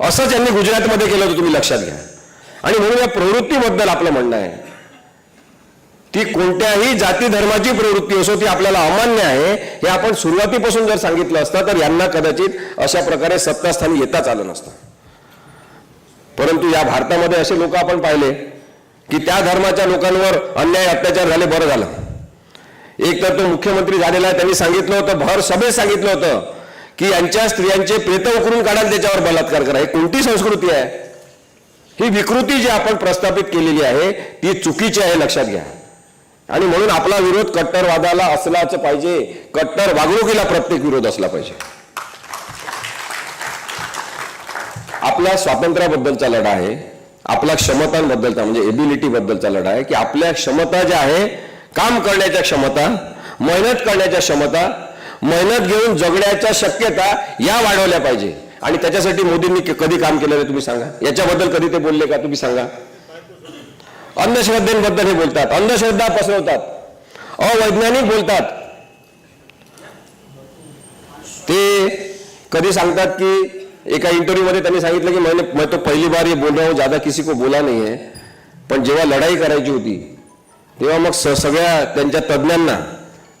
असंच यांनी गुजरातमध्ये केलं होतं तुम्ही लक्षात घ्या. आणि म्हणून या प्रवृत्तीबद्दल आपलं म्हणणं आहे. ती कोणत्याही जाती धर्माची प्रवृत्ती असो ती आपल्याला अमान्य आहे हे आपण सुरुवातीपासून जर सांगितलं असतं तर यांना कदाचित अशा प्रकारे सत्तास्थानी येताच आलं नसतं. परंतु या भारतामध्ये असे लोक आपण पाहिले की त्या धर्माच्या लोकांवर अन्याय अत्याचार झाले बरं झालं. एक तर तो मुख्यमंत्री झालेला आहे त्यांनी सांगितलं होतं भर सभेत सांगितलं होतं की यांच्या स्त्रियांचे प्रेत उकरून काढाल त्याच्यावर बलात्कार करा. ही कोणती संस्कृती आहे? ही विकृती जी आपण प्रस्थापित केलेली आहे ती चुकीची आहे लक्षात घ्या. आणि म्हणून आपला विरोध कट्टरवादाला असलाच पाहिजे. कट्टर वागणुकीला प्रत्येक विरोध असला पाहिजे. आपल्या स्वातंत्र्याबद्दलचा लढा आहे. आपल्या क्षमतांबद्दलचा म्हणजे एबिलिटी बद्दलचा लढा आहे. की आपल्या क्षमता ज्या आहे काम करण्याच्या क्षमता मेहनत करण्याच्या क्षमता मेहनत घेऊन जगण्याच्या शक्यता या वाढवल्या पाहिजे. आणि त्याच्यासाठी मोदींनी कधी काम केलं तुम्ही सांगा? याच्याबद्दल कधी ते बोलले का तुम्ही सांगा? अंधश्रद्धेबद्दल हे बोलतात. अंधश्रद्धा पसरवतात. अवैज्ञानिक बोलतात. ते कधी सांगतात की एका इंटरव्ह्यूमध्ये त्यांनी सांगितलं की मैंने मैं तो पहिली बार ये बोल रहा हूं ज्यादा किसी को बोला नाही आहे पण जेव्हा लढाई करायची होती तेव्हा मग स- सगळ्या त्यांच्या तज्ज्ञांना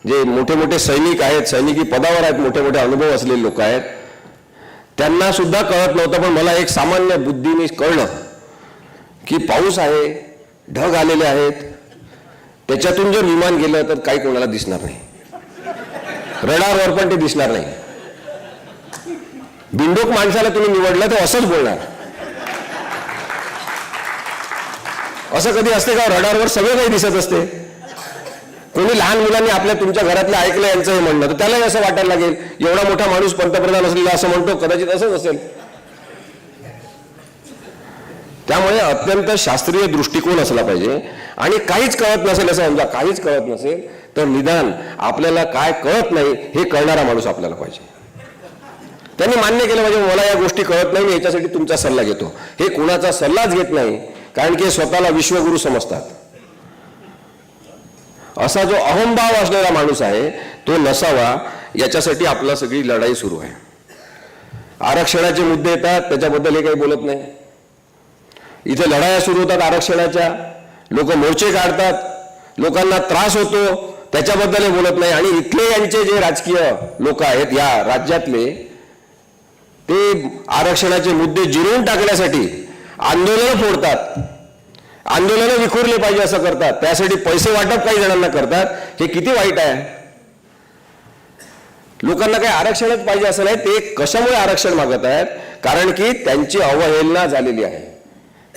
जे मोठे मोठे सैनिक आहेत सैनिकी पदावर आहेत मोठे मोठे अनुभव असलेले लोक आहेत त्यांना सुद्धा कळत नव्हतं पण मला एक सामान्य बुद्धीने कळलं की पाऊस आहे ढग आलेले आहेत त्याच्यातून जर विमान गेलं तर काही कोणाला दिसणार नाही. रडारवर पण ते दिसणार नाही. बिंडोक माणसाला तुम्ही निवडलं तर असंच बोलणार. असं कधी असते का? रडारवर सगळं काही दिसत असते. कोणी लहान मुलांनी आपल्या तुमच्या घरातलं ऐकलं यांचं हे म्हणणं तर त्यालाही असं वाटायला लागेल एवढा मोठा माणूस पंतप्रधान असलेला असं म्हणतो कदाचित असंच असेल. त्यामुळे अत्यंत शास्त्रीय दृष्टिकोन असला पाहिजे. आणि काहीच कळत नसेल असं समजा काहीच कळत नसेल तर निदान आपल्याला काय कळत नाही हे कळणारा माणूस आपल्याला पाहिजे. त्यांनी मान्य केलं पाहिजे मला या गोष्टी कळत नाही मी याच्यासाठी तुमचा सल्ला घेतो. हे कुणाचा सल्लाच घेत नाही कारण की स्वतःला विश्वगुरू समजतात. असा जो अहंभाव असलेला माणूस आहे तो नसावा याच्यासाठी आपला सगळी लढाई सुरू आहे. आरक्षणाचे मुद्दे येतात त्याच्याबद्दल हे काही बोलत नाही. इथे लढाया सुरू होतात आरक्षणाच्या लोक मोर्चे काढतात लोकांना त्रास होतो त्याच्याबद्दल हे बोलत नाही. आणि इथले यांचे जे राजकीय लोक आहेत या राज्यातले ते आरक्षणाचे मुद्दे जिरवून टाकण्यासाठी आंदोलन फोडतात. आंदोलनं विखुरले पाहिजे असं करतात. त्यासाठी पैसे वाटप काही जणांना करतात. हे किती वाईट आहे? लोकांना काही आरक्षणच पाहिजे असं नाही ते कशामुळे आरक्षण मागत आहेत? कारण की त्यांची अवहेलना झालेली आहे.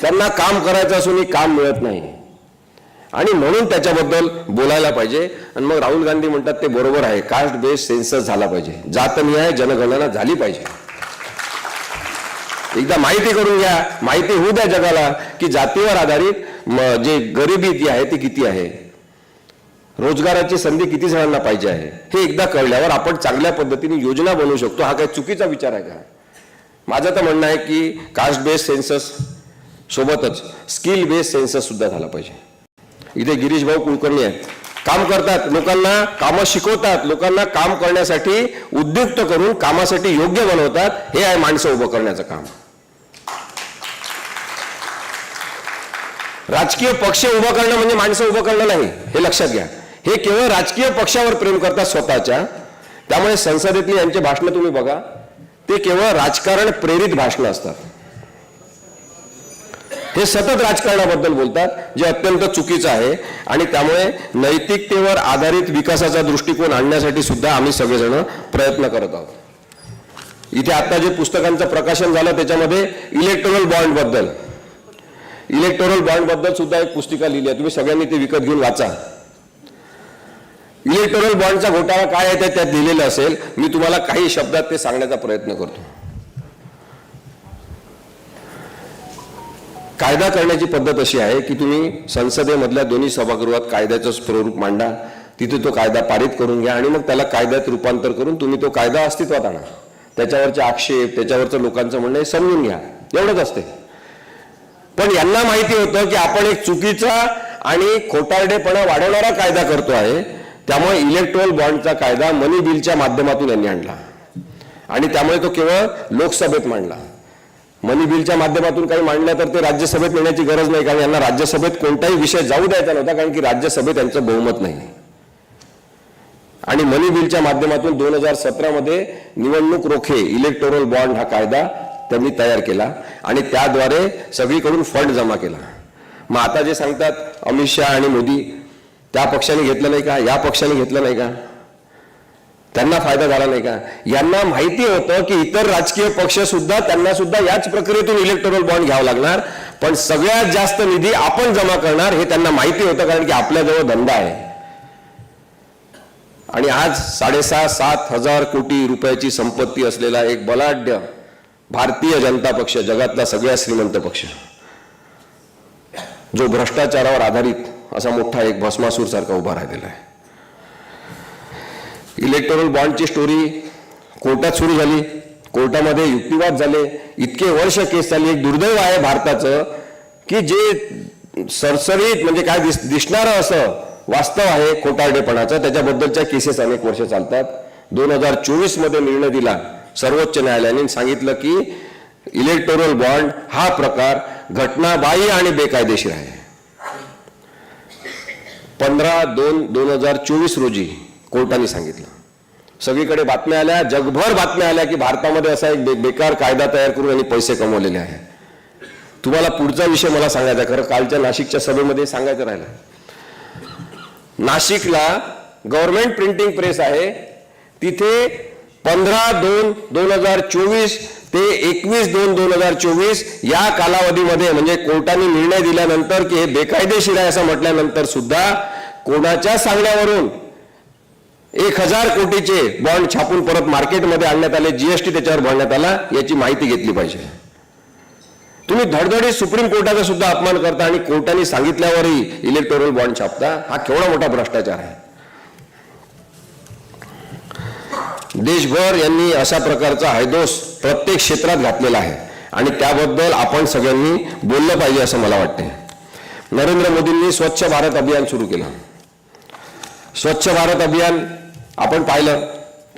त्यांना काम करायचं असूनही काम मिळत नाही. आणि म्हणून त्याच्याबद्दल बोलायला पाहिजे. आणि मग राहुल गांधी म्हणतात ते बरोबर आहे. कास्ट बेस्ड सेन्सस झाला पाहिजे. जातनीय जनगणना झाली पाहिजे. एकदा माहिती करून घ्या. माहिती होऊ द्या जगाला की जातीवर आधारित म- जे गरिबी जी आहे ती किती आहे? रोजगाराची संधी किती जणांना पाहिजे आहे? हे एकदा कळल्यावर आपण चांगल्या पद्धतीने योजना बनवू शकतो. हा काही चुकीचा विचार आहे का? माझं तर म्हणणं आहे की कास्ट बेस्ड सेन्सस सोबतच स्किल बेस्ड सेन्सस सुद्धा झाला पाहिजे. इथे गिरीश भाऊ कुलकर्णी आहेत. काम करतात. लोकांना कामं शिकवतात. लोकांना काम करण्यासाठी उद्युक्त करून कामासाठी योग्य बनवतात. हे आहे माणसं उभं करण्याचं काम. राजकीय पक्ष उभं करणं म्हणजे माणसं उभं करणं नाही हे लक्षात घ्या. हे केवळ राजकीय पक्षावर प्रेम करतात स्वतःच्या. त्यामुळे संसदेतली यांचे भाषणं तुम्ही बघा. ते केवळ राजकारण प्रेरित भाषणं असतात. हे सतत राजकारणाबद्दल बोलतात जे अत्यंत चुकीचं आहे. आणि त्यामुळे नैतिकतेवर आधारित विकासाचा दृष्टिकोन आणण्यासाठी सुद्धा आम्ही सगळेजण प्रयत्न करत आहोत. इथे आता जे पुस्तकांचं प्रकाशन झालं त्याच्यामध्ये इलेक्ट्रॉनल बॉन्डबद्दल. इलेक्टोरल बॉन्डबद्दल सुद्धा एक पुस्तिका लिहिली आहे. तुम्ही सगळ्यांनी ते विकत घेऊन वाचा. इलेक्टोरल बॉन्डचा घोटाळा काय आहे ते त्यात लिहिलेलं असेल मी तुम्हाला काही शब्दात ते सांगण्याचा प्रयत्न करतो. कायदा करण्याची पद्धत अशी आहे की तुम्ही संसदेमधल्या दोन्ही सभागृहात कायद्याचं स्वरूप मांडा तिथे तो कायदा पारित करून घ्या आणि मग त्याला कायद्यात रूपांतर करून तुम्ही तो कायदा अस्तित्वात आणा. त्याच्यावरचे आक्षेप त्याच्यावरचं लोकांचं म्हणणं हे समजून घ्या. एवढंच असते. पण यांना माहिती होतं की आपण एक चुकीचा आणि खोटारडेपणा वाढवणारा कायदा करतो आहे. त्यामुळे इलेक्ट्रोल बॉन्डचा कायदा मनी बिलच्या माध्यमातून यांनी आणला. आणि त्यामुळे तो केवळ लोकसभेत मांडला. मनी बिलच्या माध्यमातून काही मांडलं तर ते राज्यसभेत नेण्याची गरज नाही कारण यांना राज्यसभेत कोणताही विषय जाऊ द्यायचा नव्हता कारण की राज्यसभेत यांचं बहुमत नाही. आणि मनी बिलच्या माध्यमातून दोन हजार सतरामध्ये निवडणूक रोखे इलेक्टोरल बॉन्ड हा कायदा त्यांनी तयार केला आणि त्याद्वारे सगळीकडून फंड जमा केला. मग आता जे सांगतात अमित शहा आणि मोदी त्या पक्षाने घेतलं नाही का? या पक्षाने घेतलं नाही का? त्यांना फायदा झाला नाही का? यांना माहिती होतं की इतर राजकीय पक्ष सुद्धा त्यांना सुद्धा याच प्रक्रियेतून इलेक्टोरल बॉन्ड घ्यावा लागणार. पण सगळ्यात जास्त निधी आपण जमा करणार हे त्यांना माहिती होतं कारण की आपल्याजवळ धंदा आहे. आणि आज साडेसहा सात हजार कोटी रुपयाची संपत्ती असलेला एक बलाढ्य भारतीय जनता पक्ष जगातला सगळ्यात श्रीमंत पक्ष. जो भ्रष्टाचारावर आधारित असा मोठा एक भस्मासूर सारखा उभा राहिलेला आहे. इलेक्टोरल बॉन्डची स्टोरी कोर्टात सुरू झाली. कोर्टामध्ये युक्तिवाद झाले. इतके वर्ष केस चालली. एक दुर्दैव आहे भारताचं की जे सरसरीत म्हणजे काय दिस दिसणारं असं वास्तव आहे खोटारडेपणाचं. त्याच्याबद्दलच्या केसेस अनेक वर्ष चालतात. दोन हजार चोवीसमध्ये निर्णय दिला. सर्वोच्च न्यायालयाने सांगितलं की इलेक्टोरल बॉन्ड हा प्रकार घटनाबाह्य आणि बेकायदेशीर आहे. पंधरा दोन दोन हजार चोवीस रोजी कोर्टाने सांगितलं. सगळीकडे बातम्या आल्या जगभर बातम्या आल्या की भारतामध्ये असा एक बे- बेकार कायदा तयार करून आणि पैसे कमवलेले आहे तुम्हाला पुढचा विषय मला सांगायचा खरं कालच्या नाशिकच्या सभेमध्ये सांगायचं राहिलं. नाशिकला गव्हर्नमेंट प्रिंटिंग प्रेस आहे तिथे पंधरा दोन दोन हजार चोवीस ते एकवीस दोन दोन हजार चोवीस या कालावधीमध्ये म्हणजे कोर्टाने निर्णय दिल्यानंतर की हे बेकायदेशीर आहे असं म्हटल्यानंतर सुद्धा कोणाच्या सांगण्यावरून एक हजार कोटीचे बॉन्ड छापून परत मार्केटमध्ये आणण्यात आले जीएसटी त्याच्यावर भरण्यात आला याची माहिती घेतली पाहिजे. तुम्ही धडधडीत सुप्रीम कोर्टाचा सुद्धा अपमान करता आणि कोर्टाने सांगितल्यावरही इलेक्टोरल बॉन्ड छापता हा केवढा मोठा भ्रष्टाचार आहे. देशभर यांनी अशा प्रकारचा हायदोस प्रत्येक क्षेत्रात घातलेला आहे. आणि त्याबद्दल आपण सगळ्यांनी बोललं पाहिजे असं मला वाटते नरेंद्र मोदींनी स्वच्छ भारत अभियान सुरू केलं. स्वच्छ भारत अभियान आपण पाहिलं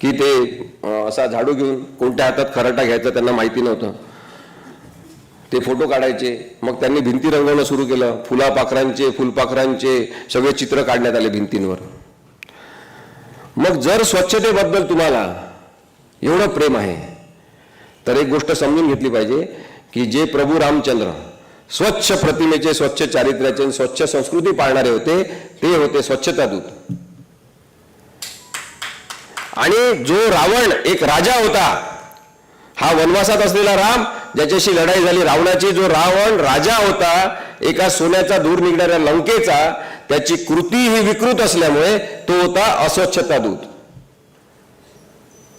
की ते असा झाडू घेऊन कोणत्या हातात खराटा घ्यायचा त्यांना माहिती नव्हतं. ते फोटो काढायचे मग त्यांनी भिंती रंगवणं सुरू केलं. फुलापाखरांचे फुलपाखरांचे सगळे चित्र काढण्यात आले भिंतींवर. मग जर स्वच्छतेबद्दल तुम्हाला एवढं प्रेम आहे तर एक गोष्ट समजून घेतली पाहिजे की जे प्रभू रामचंद्र स्वच्छ प्रतिमेचे स्वच्छ चारित्र्याचे स्वच्छ संस्कृती पाळणारे होते ते होते स्वच्छता दूत. आणि जो रावण एक राजा होता हा वनवासात असलेला राम ज्याच्याशी लढाई झाली रावणाची जो रावण राजा होता एका सोन्याचा दूर निघणाऱ्या लंकेचा त्याची कृती ही विकृत असल्यामुळे तो होता अस्वच्छता दूत.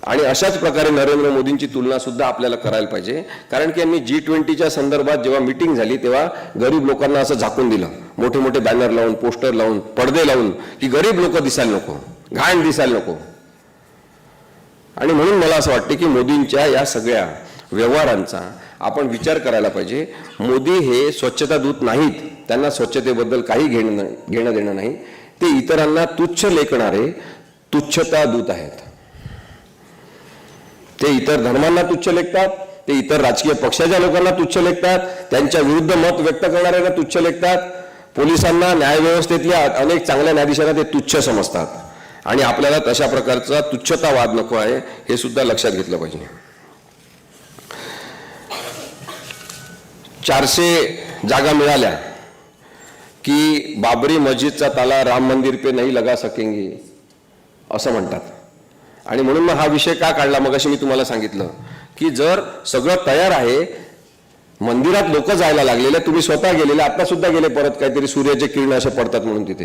आणि अशाच प्रकारे नरेंद्र मोदींची तुलना सुद्धा आपल्याला करायला पाहिजे. कारण की यांनी जी ट्वेंटीच्या संदर्भात जेव्हा मिटिंग झाली तेव्हा गरीब लोकांना असं झाकून दिलं. मोठे मोठे बॅनर लावून पोस्टर लावून पडदे लावून की गरीब लोक दिसायला नको घाण दिसायला नको. आणि म्हणून मला असं वाटतं की मोदींच्या या सगळ्या व्यवहारांचा आपण विचार करायला पाहिजे. मोदी हे स्वच्छता दूत नाहीत. त्यांना स्वच्छतेबद्दल काही घेणं घेणं देणं नाही. ते इतरांना तुच्छ लेखणारे तुच्छता दूत आहेत. ते इतर धर्मांना तुच्छ लेखतात. ते इतर राजकीय पक्षाच्या लोकांना तुच्छ लेखतात. त्यांच्या विरुद्ध मत व्यक्त करणाऱ्यांना तुच्छ लेखतात. पोलिसांना न्यायव्यवस्थेतल्या अनेक चांगल्या न्यायाधीशांना ते तुच्छ समजतात. आणि आपल्याला तशा प्रकारचा तुच्छतावाद नको आहे हे सुद्धा लक्षात घेतलं पाहिजे. चारशे जागा मिळाल्या की बाबरी मस्जिदचा ताला राम मंदिर पे नाही लगा सकेंगे असं म्हणतात. आणि म्हणून मग हा विषय का काढला? मग मी तुम्हाला सांगितलं की जर सगळं तयार आहे मंदिरात लोक जायला लागलेले तुम्ही स्वतः गेलेले आता सुद्धा गेले परत काहीतरी सूर्याचे किरण असे पडतात म्हणून तिथे.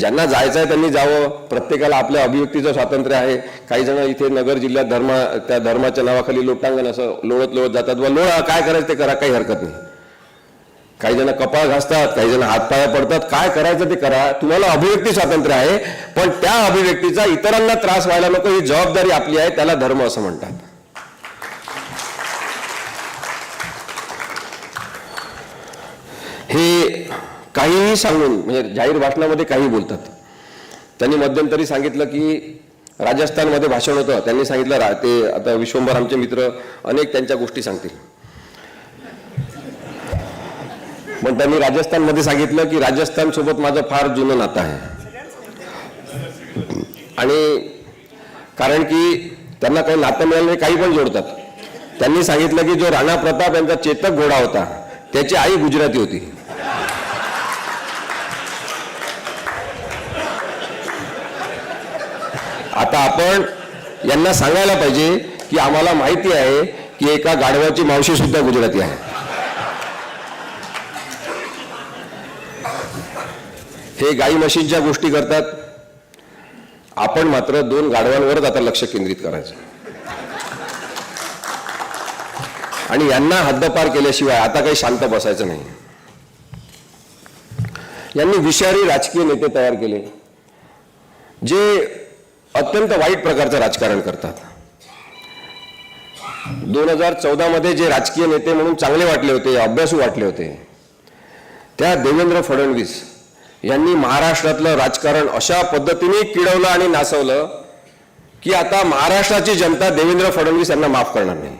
ज्यांना जायचं आहे त्यांनी जावं. प्रत्येकाला आपल्या अभिव्यक्तीचं स्वातंत्र्य आहे. काही जण इथे नगर जिल्ह्यात धर्मा त्या धर्माच्या नावाखाली लोटांगण असं लोळत लोळत जातात. व लोळा काय करायचं ते करा काही हरकत नाही. काही जण कपाळ घासतात काही जण हातपाया पडतात. काय करायचं ते करा. तुम्हाला अभिव्यक्ती स्वातंत्र्य आहे पण त्या अभिव्यक्तीचा इतरांना त्रास व्हायला नको. ही जबाबदारी आपली आहे त्याला धर्म असं म्हणतात. हे काहीही सांगून म्हणजे जाहीर भाषणामध्ये काही बोलतात. त्यांनी मध्यंतरी सांगितलं की राजस्थानमध्ये भाषण होतं. त्यांनी सांगितलं रा ते आता विश्वंभर आमचे मित्र अनेक त्यांच्या गोष्टी सांगतील. पण त्यांनी राजस्थानमध्ये सांगितलं की राजस्थान सोबत माझं फार जुनं नातं आहे. आणि कारण की त्यांना काही नातं मिळाले काही पण जोडतात. त्यांनी सांगितलं की जो राणा प्रताप यांचा चेतक घोडा होता त्याची आई गुजराती होती. आता आपण यांना सांगायला पाहिजे की आम्हाला माहिती आहे की एका गाढवाची मावशी सुद्धा गुजराती आहे. हे गाई म्हशींच्या गोष्टी करतात आपण मात्र दोन गाढवांवरच आता लक्ष केंद्रित करायचं. आणि यांना हद्दपार केल्याशिवाय आता काही शांत बसायचं नाही. यांनी विषारी राजकीय नेते तयार केले. जे अत्यंत वाईट प्रकारचं राजकारण करतात. दोन हजार चौदा मध्ये जे राजकीय नेते म्हणून चांगले वाटले होते अभ्यासू वाटले होते त्या देवेंद्र फडणवीस यांनी महाराष्ट्रातलं राजकारण अशा पद्धतीने किडवलं आणि नासवलं की आता महाराष्ट्राची जनता देवेंद्र फडणवीस यांना माफ करणार नाही.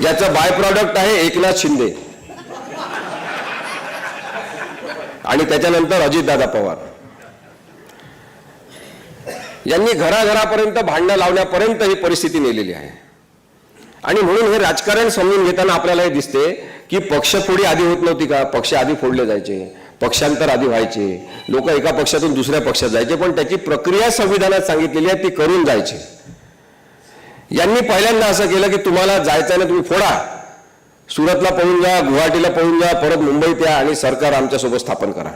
ज्याचं बाय प्रॉडक्ट आहे एकनाथ शिंदे. आणि त्याच्यानंतर अजितदादा पवार. यांनी घराघरापर्यंत भांडणं लावण्यापर्यंत ही परिस्थिती नेलेली आहे. आणि म्हणून हे राजकारण समजून घेताना आपल्याला हे दिसते की पक्षफोडी आधी होत नव्हती का? पक्ष आधी फोडले जायचे पक्षांतर आधी व्हायचे लोक एका पक्षातून दुसऱ्या पक्षात जायचे पण त्याची प्रक्रिया संविधानात सांगितलेली आहे ती करून जायची. यांनी पहिल्यांदा असं केलं की तुम्हाला जायचं ना तुम्ही फोडा. सुरतला पळून जा गुवाहाटीला पळून जा परत मुंबईत या आणि सरकार आमच्यासोबत स्थापन करा.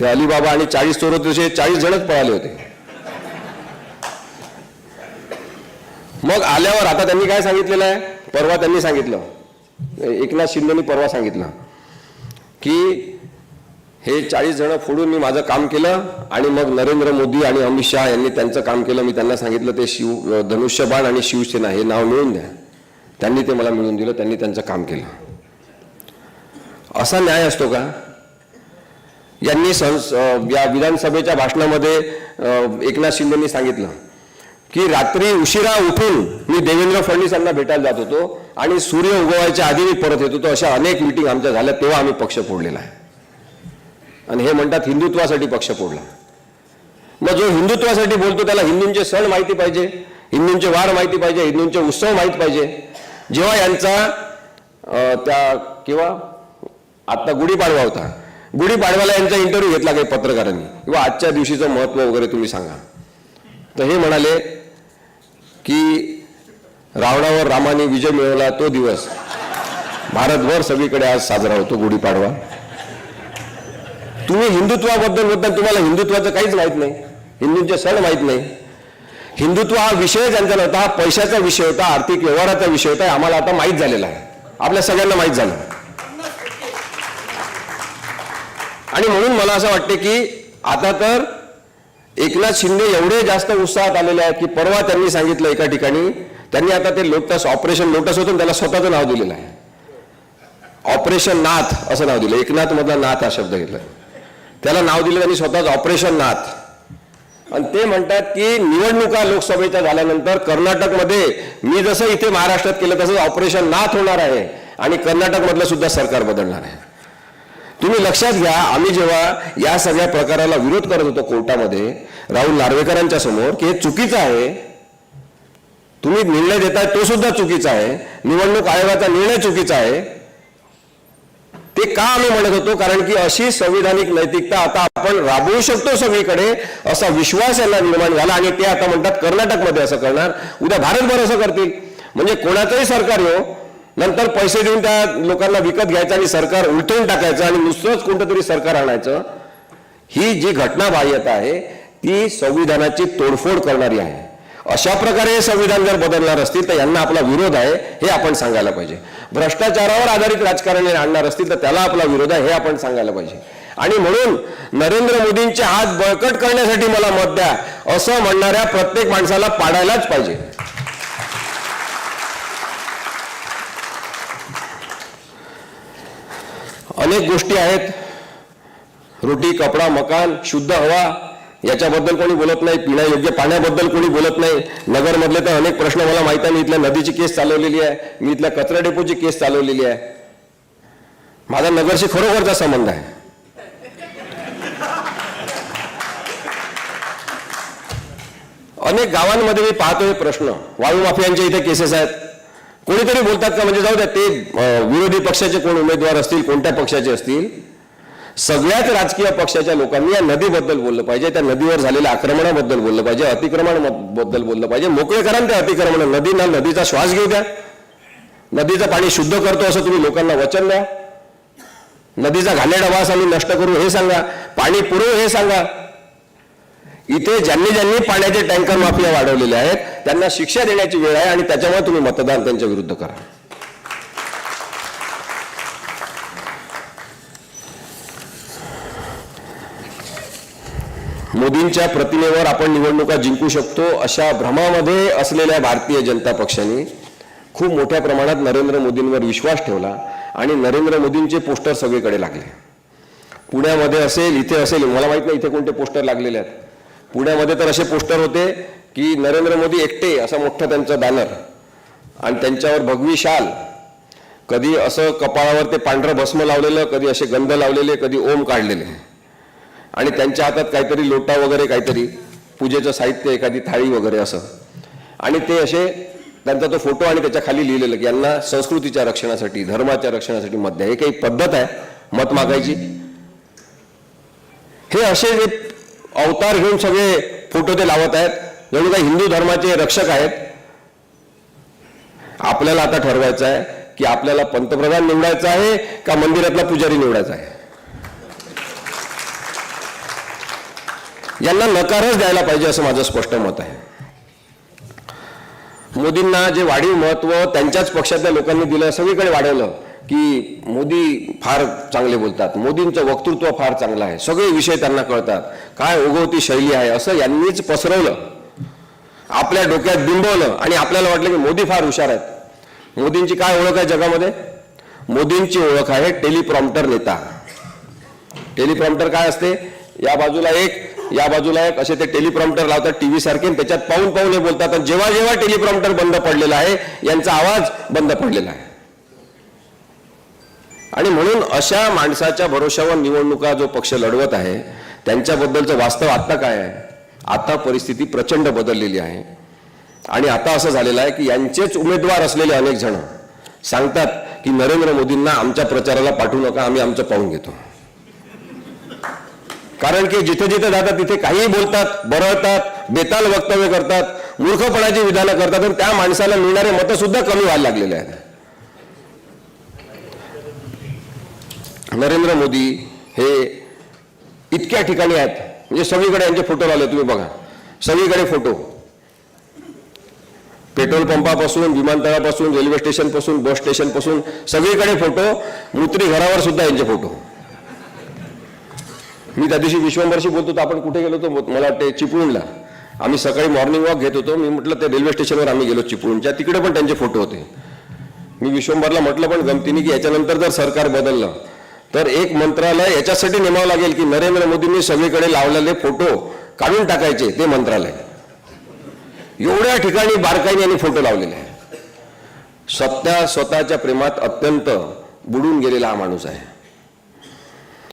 ते अलीबाबा आणि चाळीस चोर तसे चाळीस जणच पळाले होते. मग आल्यावर आता त्यांनी काय सांगितलेलं आहे? परवा त्यांनी सांगितलं. एकनाथ शिंदेनी परवा सांगितलं की हे चाळीस जण फोडून मी माझं काम केलं आणि मग नरेंद्र मोदी आणि अमित शहा यांनी त्यांचं काम केलं. मी त्यांना सांगितलं ते शिव धनुष्यबाण आणि शिवसेना हे नाव मिळून द्या. त्यांनी ते मला मिळून दिलं त्यांनी त्यांचं काम केलं. असा न्याय असतो का? यांनी संस या विधानसभेच्या भाषणामध्ये एकनाथ शिंदेंनी सांगितलं की रात्री उशिरा उठून मी देवेंद्र फडणवीस यांना भेटायला जात होतो आणि सूर्य उगवायच्या आधी मी परत येत होतो. अशा अनेक मिटिंग आमच्या झाल्या तेव्हा आम्ही पक्ष फोडलेला आहे. आणि हे म्हणतात हिंदुत्वासाठी पक्ष फोडला. मग जो हिंदुत्वासाठी बोलतो त्याला हिंदूंचे सण माहिती पाहिजे हिंदूंचे वार माहिती पाहिजे हिंदूंचे उत्सव माहिती पाहिजे. जेव्हा यांचा त्या किंवा आता गुढीपाडवा होता गुढीपाडव्याला यांचा इंटरव्ह्यू घेतला काही पत्रकारांनी. किंवा आजच्या दिवशीचं महत्त्व वगैरे तुम्ही सांगा. तर हे म्हणाले की रावणावर रामाने विजय मिळवला तो दिवस. भारतभर सगळीकडे आज साजरा होतो गुढीपाडवा तुम्ही हिंदुत्वाबद्दल बद्दल तुम्हाला हिंदुत्वाचं काहीच माहीत नाही. हिंदूंचे सण माहीत नाही. हिंदुत्व हा विषय ज्यांचा नव्हता हा पैशाचा विषय होता आर्थिक व्यवहाराचा विषय होता आम्हाला आता माहीत झालेला आहे. आपल्या सगळ्यांना माहीत झालं. आणि म्हणून मला असं वाटते की आता तर एकनाथ शिंदे एवढे जास्त उत्साहात आलेले आहेत की परवा त्यांनी सांगितलं एका ठिकाणी त्यांनी आता ते लोटस ऑपरेशन लोटस होतं त्याला स्वतःचं नाव दिलेलं आहे. ऑपरेशन नाथ असं नाव दिलं. एकनाथ मधला नाथ हा शब्द घेतला. त्याला नाव दिलं त्यांनी स्वतःच ऑपरेशन नाथ. आणि ते म्हणतात की निवडणुका लोकसभेच्या झाल्यानंतर कर्नाटकमध्ये मी जसं इथे महाराष्ट्रात केलं तसंच ऑपरेशन नाथ होणार आहे आणि कर्नाटकमधलं सुद्धा सरकार बदलणार आहे. तुम्ही लक्षात घ्या आम्ही जेव्हा या सगळ्या प्रकाराला विरोध करत होतो कोर्टामध्ये राहुल नार्वेकरांच्या समोर की हे चुकीचं आहे तुम्ही निर्णय देताय तो सुद्धा चुकीचा आहे निवडणूक आयोगाचा निर्णय चुकीचा आहे ते का आम्ही म्हणत होतो? कारण की अशी संविधानिक नैतिकता आता आपण राबवू शकतो सगळीकडे असा विश्वास यांना निर्माण झाला आणि ते आता म्हणतात कर्नाटकमध्ये असं करणार उद्या भारतभर असं करतील. म्हणजे कोणाचंही सरकार येऊ नंतर पैसे देऊन त्या लोकांना विकत घ्यायचं आणि सरकार उलटवून टाकायचं आणि नुसतंच कोणतं तरी सरकार आणायचं ही जी घटना बाह्यता आहे ती संविधानाची तोडफोड करणारी आहे. अशा प्रकारे हे संविधान जर बदलणार असतील तर यांना आपला विरोध आहे हे आपण सांगायला पाहिजे. भ्रष्टाचारावर आधारित राजकारण आणणार असतील तर त्याला आपला विरोध आहे हे आपण सांगायला पाहिजे. आणि म्हणून नरेंद्र मोदींचे हात बळकट करण्यासाठी मला मत द्या असं म्हणणाऱ्या प्रत्येक माणसाला पाडायलाच पाहिजे. अनेक गोष्टी आहेत. रोटी कपडा मकान शुद्ध हवा याच्याबद्दल कोणी बोलत नाही पिण्यायोग्य पाण्याबद्दल कोणी बोलत नाही. नगरमधले तर अनेक प्रश्न मला माहिती आहे. मी इथल्या नदीची केस चालवलेली आहे. मी इथल्या कचरा डेपोची केस चालवलेली आहे. माझा नगरशी खरोखरचा संबंध आहे. अनेक गावांमध्ये मी पाहतोय प्रश्न. वाळू माफियांच्या इथे केसेस आहेत. कोणीतरी बोलतात का? म्हणजे जाऊ द्या ते विरोधी पक्षाचे कोण उमेदवार असतील कोणत्या पक्षाचे असतील सगळ्याच राजकीय पक्षाच्या लोकांनी या नदीबद्दल बोललं पाहिजे त्या नदीवर झालेल्या आक्रमणाबद्दल बोललं पाहिजे अतिक्रमणबद्दल बोललं पाहिजे. मोकळे करा ना ते अतिक्रमण नदीना नदीचा श्वास घेऊ द्या. नदीचं पाणी शुद्ध करतो असं तुम्ही लोकांना वचन द्या. नदीचा घाणेडा वास आम्ही नष्ट करू हे सांगा. पाणी पुरवू हे सांगा. इथे ज्यांनी ज्यांनी पाण्याचे टँकर माफिया वाढवलेले आहेत त्यांना शिक्षा देण्याची वेळ आहे आणि त्याच्यामुळे तुम्ही मतदान त्यांच्या विरुद्ध करा. मोदींच्या प्रतिमेवर आपण निवडणुका जिंकू शकतो अशा भ्रमामध्ये असलेल्या भारतीय जनता पक्षाने खूप मोठ्या प्रमाणात नरेंद्र मोदींवर विश्वास ठेवला आणि नरेंद्र मोदींचे पोस्टर सगळीकडे लागले. पुण्यामध्ये असेल इथे असेल मला माहीत नाही इथे कोणते पोस्टर लागलेले आहेत. पुण्यामध्ये तर असे पोस्टर होते की नरेंद्र मोदी एकटे असा मोठा त्यांचा बॅनर आणि त्यांच्यावर भगवी शाल. कधी असं कपाळावर ते पांढरं भस्म लावलेलं कधी असे गंध लावलेले कधी ओम काढलेले. आणि त्यांच्या हातात काहीतरी लोटा वगैरे काहीतरी पूजेचं साहित्य एखादी थाळी वगैरे असं. आणि ते असे त्यांचा तो फोटो आणि त्याच्याखाली लिहिलेलं की यांना संस्कृतीच्या रक्षणासाठी धर्माच्या रक्षणासाठी मत द्या हे काही पद्धत आहे मत मागायची? हे असे जे अवतार घेऊन सगळे फोटो ते लावत आहेत. जणू काही हिंदू धर्माचे रक्षक आहेत आपल्याला आता ठरवायचं आहे की आपल्याला पंतप्रधान निवडायचं आहे का मंदिरातला पुजारी निवडायचा आहे? यांना नकारच द्यायला पाहिजे असं माझं स्पष्ट मत आहे. मोदींना जे वाढीव महत्त्व त्यांच्याच पक्षातल्या लोकांनी दिलं सगळीकडे वाढवलं की मोदी फार चांगले बोलतात. मोदींचं वक्तृत्व फार चांगलं आहे. सगळे विषय त्यांना कळतात. काय उगवती शैली आहे असं यांनीच पसरवलं. आपल्या डोक्यात बिंबवलं आणि आपल्याला वाटलं की मोदी फार हुशार आहेत. मोदींची काय ओळख आहे जगामध्ये? मोदींची ओळख आहे टेलिप्रॉम्प्टर नेता. टेलिप्रॉम्प्टर काय असते? या बाजूला एक या बाजूला एक असे ते टेलिप्रॉम्प्टर लावतात टीव्ही सारखे त्याच्यात पाहून पाहून हे बोलतात. जेव्हा जेव्हा टेलिप्रॉम्प्टर बंद पडलेला आहे यांचा आवाज बंद पडलेला आहे. आणि म्हणून अशा माणसाच्या भरोशावर निवडणुका जो पक्ष लढवत आहे त्यांच्याबद्दलचं वास्तव आत्ता काय आहे? आता परिस्थिती प्रचंड बदललेली आहे. आणि आता असं झालेलं आहे की यांचेच उमेदवार असलेले अनेक जण सांगतात की नरेंद्र मोदींना आमच्या प्रचाराला पाठवू नका आम्ही आमचं पाहून घेतो. कारण की जिथे जिथे जातात तिथे काहीही बोलतात बरळतात बेताल वक्तव्य करतात मूर्खपणाची विधानं करतात आणि त्या माणसाला मिळणारे मतं सुद्धा कमी व्हायला लागलेले आहेत. नरेंद्र मोदी हे इतक्या ठिकाणी आहेत. म्हणजे सगळीकडे यांचे फोटो लावले तुम्ही बघा. सगळीकडे फोटो. पेट्रोल पंपापासून विमानतळापासून रेल्वे स्टेशनपासून बस स्टेशनपासून सगळीकडे फोटो. मूत्री घरावर सुद्धा यांचे फोटो. मी त्या दिवशी विश्वंभरशी बोलतो तर आपण कुठे गेलो होतो? मला वाटते चिपळूणला. आम्ही सकाळी मॉर्निंग वॉक घेत होतो. मी म्हटलं ते रेल्वे स्टेशनवर आम्ही गेलो चिपळूणच्या. तिकडे पण त्यांचे फोटो होते. मी विश्वंभरला म्हटलं पण गमतीने की याच्यानंतर जर सरकार बदललं तर एक मंत्रालय याच्यासाठी नेमावं लागेल की नरेंद्र मोदींनी सगळीकडे लावलेले फोटो काढून टाकायचे ते मंत्रालय. एवढ्या ठिकाणी बारकाईने यांनी फोटो लावलेले आहे स्वतः स्वतःच्या प्रेमात अत्यंत बुडून गेलेला हा माणूस आहे.